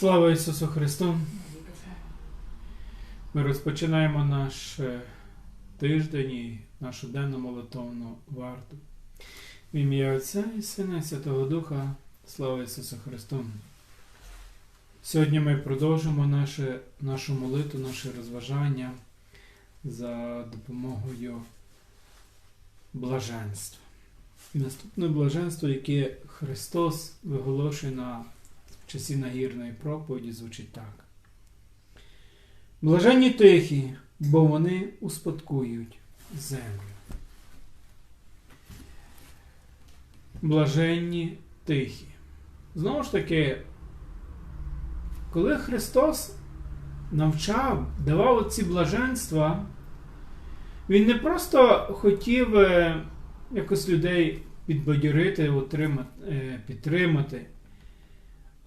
Слава Ісусу Христу! Ми розпочинаємо наш е, тиждень і нашу денну молитовну варту. В ім'я Отця і Сина і Святого Духа. Слава Ісусу Христу! Сьогодні ми продовжимо наше, нашу молитву, наше розважання за допомогою блаженства. І наступне блаженство, яке Христос виголошує на часі нагірної проповіді, звучить так. Блаженні тихі, бо вони успадкують землю. Блаженні тихі. Знову ж таки, коли Христос навчав, давав ці блаженства, Він не просто хотів е, якось людей підбадьорити, е, підтримати.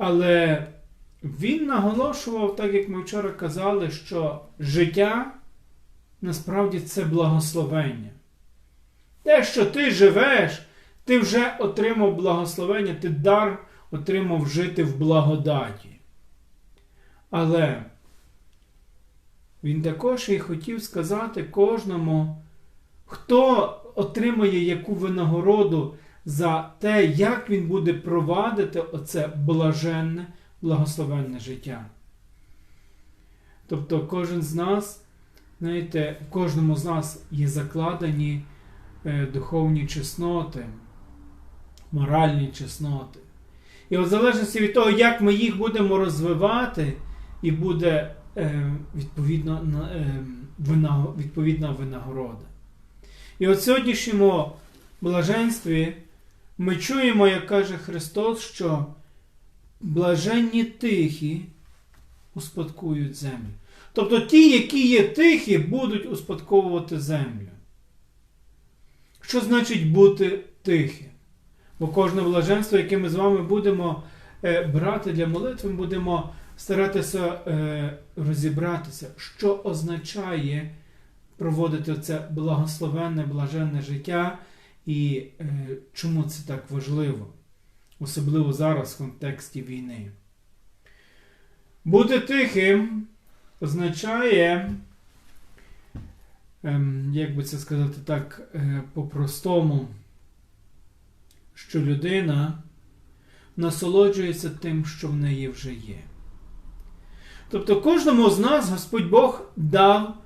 Але він наголошував, так як ми вчора казали, що життя насправді це благословення. Те, що ти живеш, ти вже отримав благословення, ти дар отримав жити в благодаті. Але він також і хотів сказати кожному, хто отримає яку винагороду за те, як він буде провадити оце блаженне, благословенне життя. Тобто кожен з нас, знаєте, в кожному з нас є закладені е, духовні чесноти, моральні чесноти. І в залежності від того, як ми їх будемо розвивати, і буде е, е, відповідна винагорода. І от в сьогоднішньому блаженстві ми чуємо, як каже Христос, що блаженні тихі успадкують землю. Тобто ті, які є тихі, будуть успадковувати землю. Що значить бути тихим? Бо кожне блаженство, яке ми з вами будемо е, брати для молитви, ми будемо старатися е, розібратися, що означає проводити це благословенне, блаженне життя. І е, чому це так важливо, особливо зараз в контексті війни? Бути тихим означає, е, як би це сказати так, е, по-простому, що людина насолоджується тим, що в неї вже є. Тобто кожному з нас Господь Бог дав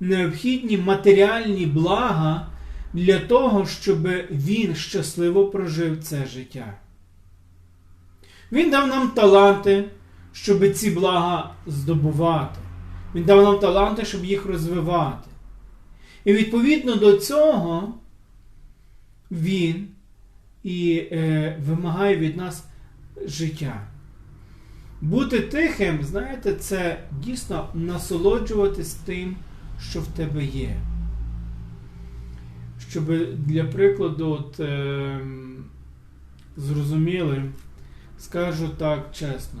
необхідні матеріальні блага для того, щоб він щасливо прожив це життя. Він дав нам таланти, щоб ці блага здобувати. Він дав нам таланти, щоб їх розвивати. І відповідно до цього він і е, вимагає від нас життя. Бути тихим, знаєте, це дійсно насолоджуватись тим, що в тебе є щоб для прикладу от, е, зрозуміли, скажу так чесно,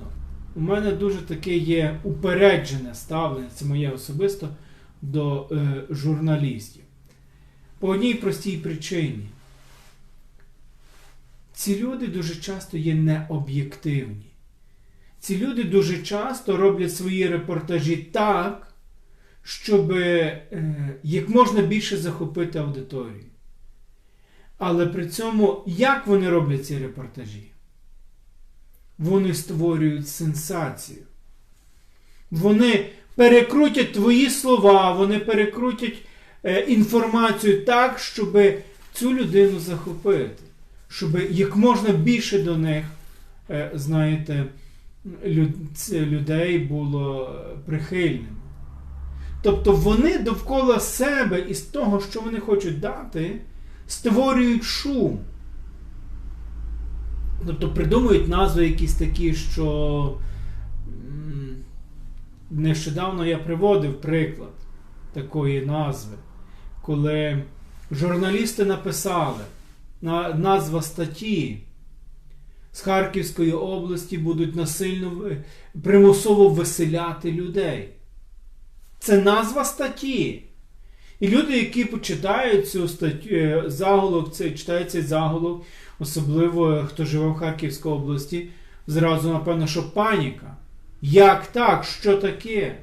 у мене дуже таке є упереджене ставлення, це моє особисто, до е, журналістів. По одній простій причині. Ці люди дуже часто є необ'єктивні. Ці люди дуже часто роблять свої репортажі так, щоб е, як можна більше захопити аудиторію. Але при цьому, як вони роблять ці репортажі? Вони створюють сенсацію. Вони перекрутять твої слова, вони перекрутять е, інформацію так, щоб цю людину захопити, щоб як можна більше до них, е, знаєте, люд, людей було прихильним. Тобто вони довкола себе із того, що вони хочуть дати, створюють шум. Тобто придумують назви якісь такі, що нещодавно я приводив приклад такої назви, коли журналісти написали назва статті. З Харківської області будуть насильно примусово виселяти людей. Це назва статті. І люди, які почитають цю статтю, е, заголовок, це, читають цей заголовок, особливо хто живе в Харківській області, зразу, напевно, що паніка. Як так? Що таке?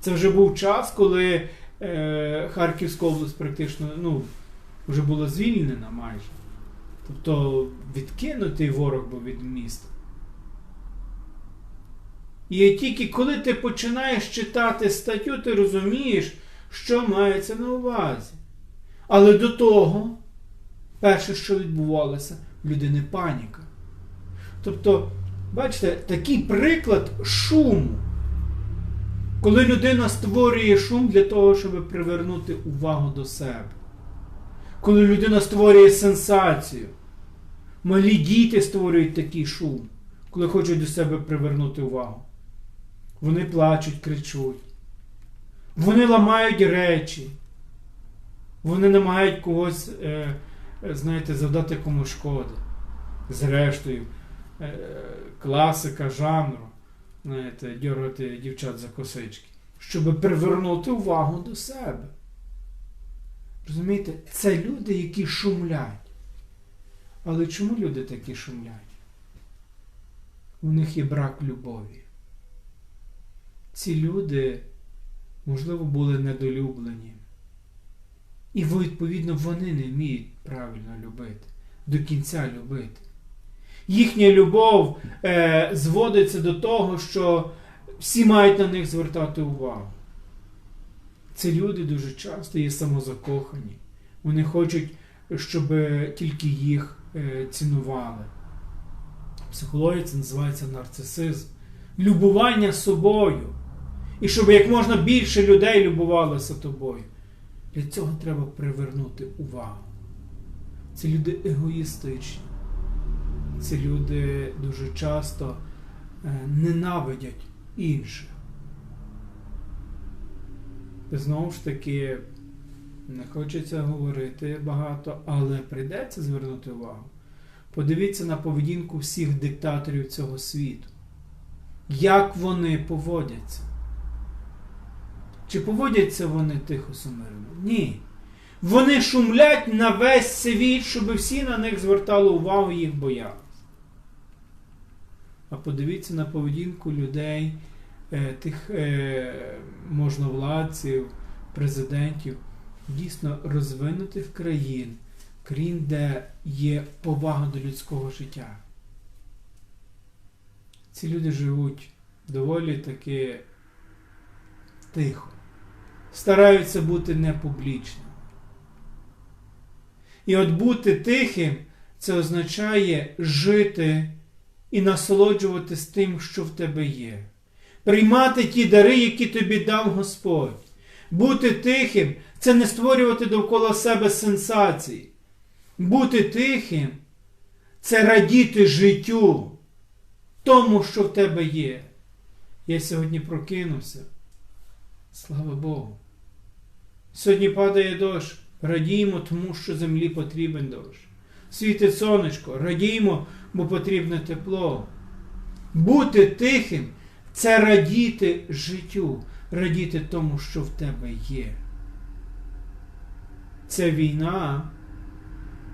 Це вже був час, коли е, Харківська область практично ну, вже була звільнена майже. Тобто відкинутий ворог був від міста. І тільки коли ти починаєш читати статтю, ти розумієш, що мається на увазі. Але до того, перше, що відбувалося, в людини паніка. Тобто, бачите, такий приклад шуму. Коли людина створює шум для того, щоб привернути увагу до себе. Коли людина створює сенсацію. Малі діти створюють такий шум, коли хочуть до себе привернути увагу. Вони плачуть, кричуть. Вони ламають речі. Вони намагають когось, е, знаєте, завдати комусь шкоди. Зрештою, е, класика жанру, знаєте, дергати дівчат за косички, щоб привернути увагу до себе. Розумієте, це люди, які шумлять. Але чому люди такі шумлять? У них є брак любові. Ці люди, можливо, були недолюблені. І відповідно вони не вміють правильно любити, до кінця любити. Їхня любов е, зводиться до того, що всі мають на них звертати увагу. Ці люди дуже часто є самозакохані. Вони хочуть, щоб тільки їх е, цінували. В психології це називається нарцисизм. Любування собою. І щоб як можна більше людей любувалося тобою. Для цього треба привернути увагу. Це люди егоїстичні. Ці люди дуже часто е, ненавидять інших. Знову ж таки, не хочеться говорити багато, але прийдеться звернути увагу. Подивіться на поведінку всіх диктаторів цього світу. Як вони поводяться? Чи поводяться вони тихо сумирно? Ні. Вони шумлять на весь світ, щоб всі на них звертали увагу і їх боялися. А подивіться на поведінку людей, е, тих е, можновладців, президентів, дійсно розвинутих країн, країн, де є повага до людського життя. Ці люди живуть доволі таки тихо, стараються бути непублічними. І от бути тихим це означає жити і насолоджуватись тим, що в тебе є. Приймати ті дари, які тобі дав Господь. Бути тихим це не створювати довкола себе сенсацій. Бути тихим це радіти життю, тому, що в тебе є. Я сьогодні прокинувся. Слава Богу. Сьогодні падає дощ. Радіємо, тому що землі потрібен дощ. Світить сонечко, радіємо, бо потрібне тепло. Бути тихим це радіти життю, радіти тому, що в тебе є. Це війна,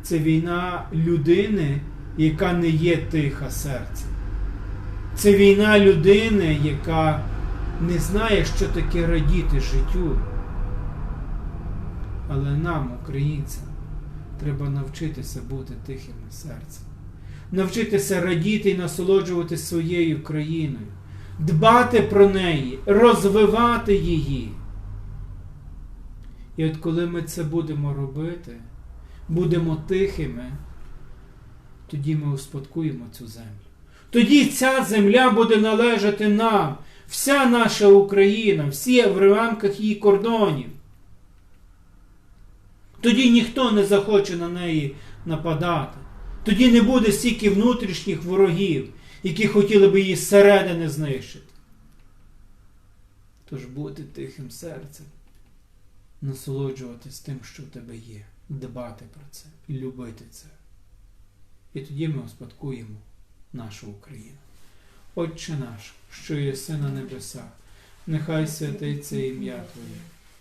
це війна людини, яка не є тиха серцем. Це війна людини, яка не знає, що таке радіти життю. Але нам, українцям, треба навчитися бути тихими серцем, навчитися радіти і насолоджуватися своєю країною, дбати про неї, розвивати її. І от коли ми це будемо робити, будемо тихими, тоді ми успадкуємо цю землю. Тоді ця земля буде належати нам, вся наша Україна, всі в рамках її кордонів. Тоді ніхто не захоче на неї нападати. Тоді не буде стільки внутрішніх ворогів, які хотіли би її зсередини знищити. Тож бути тихим серцем, насолоджуватись тим, що в тебе є, дбати про це і любити це. І тоді ми успадкуємо нашу Україну. Отче наш, що єси на небесах, нехай святиться ім'я Твоє,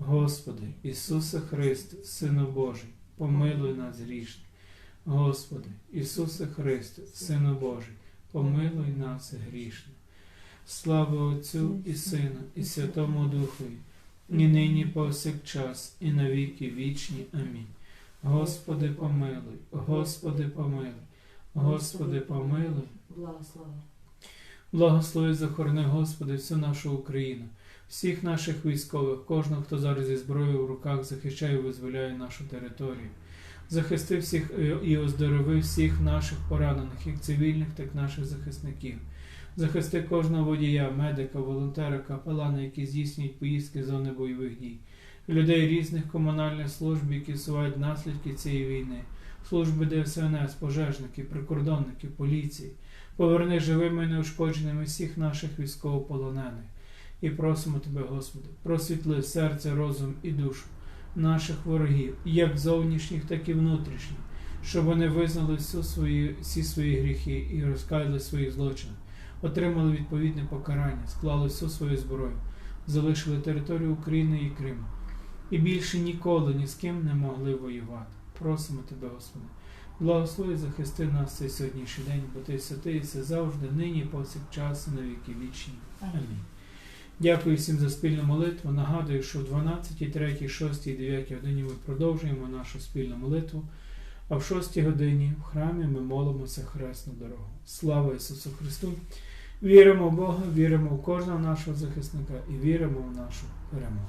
Господи, Ісусе Христе, Сину Божий, помилуй нас грішних. Господи, Ісусе Христе, Сину Божий, помилуй нас грішних. Слава Отцю і Сину, і Святому Духові, і нині повсякчас, і навіки вічні. Амінь. Господи, помилуй, Господи, помилуй, Господи, помилуй. Благослови. Благослови захорони, Господи, всю нашу Україну, всіх наших військових, кожного, хто зараз зі зброєю в руках захищає і визволяє нашу територію. Захисти всіх е, і оздорови всіх наших поранених, як цивільних, так і наших захисників. Захисти кожного водія, медика, волонтера, капелана, які здійснюють поїздки з зони бойових дій, людей різних комунальних служб, які сувають наслідки цієї війни, служби ДСНС, пожежників, прикордонників, поліції. Поверни живими і неушкодженими всіх наших військовополонених. І просимо Тебе, Господи, просвітли серце, розум і душу наших ворогів, як зовнішніх, так і внутрішніх, щоб вони визнали всі свої, всі свої гріхи і розкаяли своїх злочинів, отримали відповідне покарання, склали всю свою зброю, залишили територію України і Криму. І більше ніколи ні з ким не могли воювати. Просимо Тебе, Господи. Благослови захисти нас цей сьогоднішній день, бо ти святий все завжди, нині, повсякчас, на віки вічні. Амінь. Дякую всім за спільну молитву. Нагадую, що в 12, 3, 6 і 9 годині ми продовжуємо нашу спільну молитву, а в 6 годині в храмі ми молимося хресну дорогу. Слава Ісусу Христу! Віримо в Бога, віримо в кожного нашого захисника і віримо в нашу перемогу.